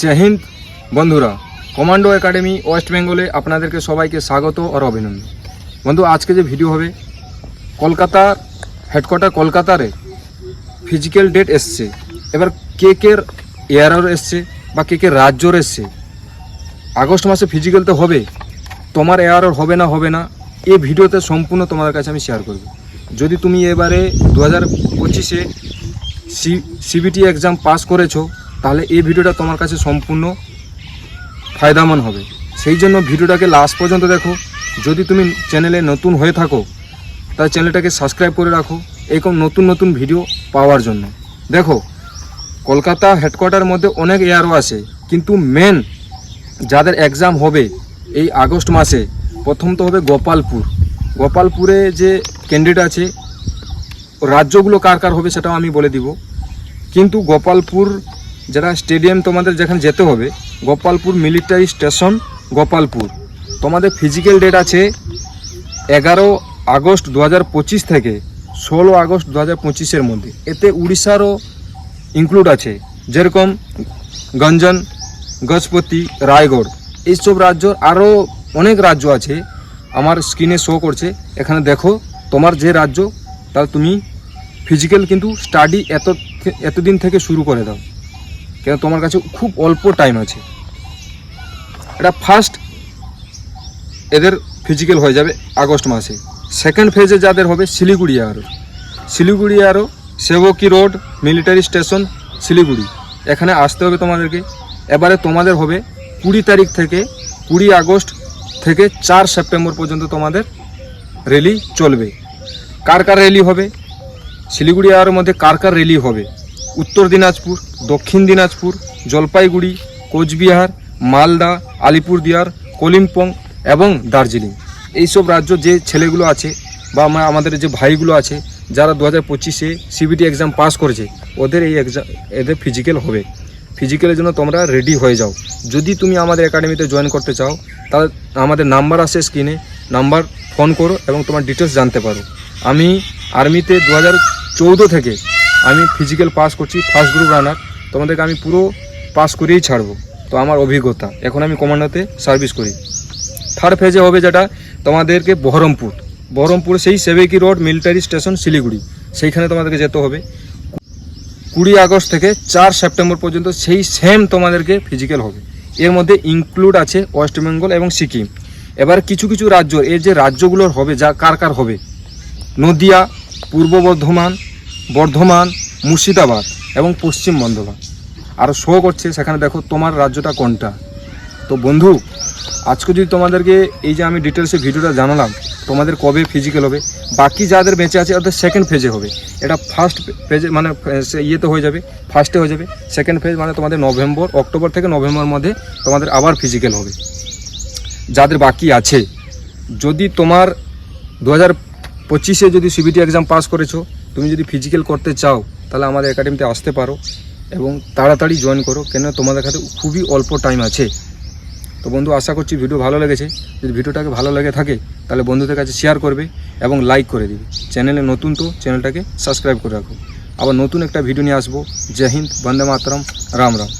জয় হিন্দ। বন্ধুরা, commando academy West বেঙ্গলে আপনাদেরকে সবাইকে স্বাগত আর অভিনন্দন। বন্ধু, আজকে যে ভিডিও হবে কলকাতার হেডকোয়ার্টার কলকাতারে ফিজিক্যাল ডেট এসছে। এবার কে কে এয়ারর এসছে বা কে কে রাজ্যর এসছে? আগস্ট মাসে ফিজিক্যাল তো হবে, তোমার এয়ারর হবে না হবে না এই ভিডিওতে সম্পূর্ণ তোমাদের কাছে আমি শেয়ার করব। যদি তুমি এবারে দু হাজার পঁচিশে সি সিবিটি এক্সাম পাস করেছ তাহলে এই ভিডিওটা তোমার কাছে সম্পূর্ণ ফায়দামান হবে। সেই জন্য ভিডিওটাকে লাস্ট পর্যন্ত দেখো। যদি তুমি চ্যানেলে নতুন হয়ে থাকো, তাহলে চ্যানেলটাকে সাবস্ক্রাইব করে রাখো। এরকম নতুন নতুন ভিডিও পাওয়ার জন্য। দেখো, কলকাতা হেডকোয়ার্টার মধ্যে অনেক এয়ারও আছে। কিন্তু মেন যাদের এক্সাম হবে এই আগস্ট মাসে, প্রথম তো হবে গোপালপুর। গোপালপুরে যে ক্যান্ডিডেট আছে, রাজ্যগুলো কার কার হবে সেটাও আমি বলে দিব। কিন্তু গোপালপুর যারা স্টেডিয়াম তোমাদের যেখানে যেতে হবে, গোপালপুর মিলিটারি স্টেশন, গোপালপুর। তোমাদের ফিজিক্যাল ডেট আছে এগারো আগস্ট দু হাজার পঁচিশ থেকে ষোলো আগস্ট দু হাজার পঁচিশের মধ্যে। এতে উড়িষ্যারও ইনক্লুড আছে। যেরকম গঞ্জন, গজপতি, রায়গড়, এইসব রাজ্য আরও অনেক রাজ্য আছে। আমার স্ক্রিনে শো করছে। এখানে দেখো, তোমার যে রাজ্য তাহলে তুমি ফিজিক্যাল কিন্তু স্টাডি এত এতদিন থেকে শুরু করে দাও। কেন তোমার কাছে খুব অল্প টাইম আছে? এটা ফার্স্ট এদের ফিজিক্যাল হয়ে যাবে আগস্ট মাসে। সেকেন্ড ফেজে যাদের হবে শিলিগুড়ি আরও শিলিগুড়ি আরও Sevoke road military station Siliguri. এখানে আসতে হবে তোমাদেরকে। এবারে তোমাদের হবে কুড়ি তারিখ থেকে, কুড়ি আগস্ট থেকে চার সেপ্টেম্বর পর্যন্ত তোমাদের র্যালি চলবে। কার কার র্যালি হবে? শিলিগুড়ি আর মধ্যে কার কার র্যালি হবে? উত্তর দিনাজপুর, দক্ষিণ দিনাজপুর, জলপাইগুড়ি, কোচবিহার, মালদা, আলিপুরদিয়ার, কলিম্পং এবং দার্জিলিং। এইসব রাজ্য যে ছেলেগুলো আছে বা আমাদের যে ভাইগুলো আছে, যারা দু হাজার পঁচিশে সিবিটি এক্সাম পাস করেছে, ওদের এই এক্সাম এদের ফিজিক্যাল হবে। ফিজিক্যালের জন্য তোমরা রেডি হয়ে যাও। যদি তুমি আমাদের একাডেমিতে জয়েন করতে চাও, তাহলে আমাদের নাম্বার আছে স্ক্রিনে নাম্বার ফোন করো এবং তোমার ডিটেলস জানতে পারো। আমি আর্মিতে দু হাজার চৌদ্দ থেকে আমি ফিজিক্যাল পাস করছি ফার্স্ট গ্রুপ রানার তোমাদেরকে আমি পুরো পাস করেই ছাড়বো। তো আমার অভিজ্ঞতা। এখন আমি কমান্ডোতে সার্ভিস করি। থার্ড ফেজে হবে যেটা তোমাদেরকে বহরমপুর। বহরমপুর সেই Sevoke road military station Siliguri. সেইখানে তোমাদেরকে যেতে হবে। কুড়ি আগস্ট থেকে চার সেপ্টেম্বর পর্যন্ত সেই সেম তোমাদেরকে ফিজিক্যাল হবে। এর মধ্যে ইনক্লুড আছে ওয়েস্ট বেঙ্গল এবং সিকিম। এবার কিছু কিছু রাজ্য, এর যে রাজ্যগুলোর হবে, যা কার কার হবে? নদিয়া, পূর্ব বর্ধমান বর্ধমান, মুর্শিদাবাদ এবং পশ্চিম বর্ধমান। আর শো করছে, সেখানে দেখো তোমার রাজ্যটা কোনটা। তো বন্ধু, আজকে যদি তোমাদেরকে এই যে আমি ডিটেলসে ভিডিওটা জানালাম, তোমাদের কবে ফিজিক্যাল হবে, বাকি যাদের বেঁচে আছে ওদের সেকেন্ড ফেজে হবে। এটা ফার্স্ট ফেজে মানে ইয়েতে হয়ে যাবে ফার্স্টে হয়ে যাবে। সেকেন্ড ফেজ মানে তোমাদের নভেম্বর, অক্টোবর থেকে নভেম্বর মধ্যে তোমাদের আবার ফিজিক্যাল হবে। যাদের বাকি আছে, যদি তোমার দু হাজার পঁচিশে যদি সিবিটি এক্সাম পাস করেছ, তুমি যদি ফিজিক্যাল করতে চাও, তাহলে আমাদের একাডেমিতে আসতে পারো এবং তাড়াতাড়ি জয়েন করো। কেন তোমাদের কাছে খুবই অল্প টাইম আছে। তো বন্ধু, আশা করছি ভিডিও ভালো লেগেছে। যদি ভিডিওটাকে ভালো লেগে থাকে, তাহলে বন্ধুদের কাছে শেয়ার করবে এবং লাইক করে দিবে। চ্যানেলে নতুন তো চ্যানেলটাকে সাবস্ক্রাইব করে রাখো। আবার নতুন একটা ভিডিও নিয়ে আসব। জয় হিন্দ, বন্দে মাতরম, রাম রাম।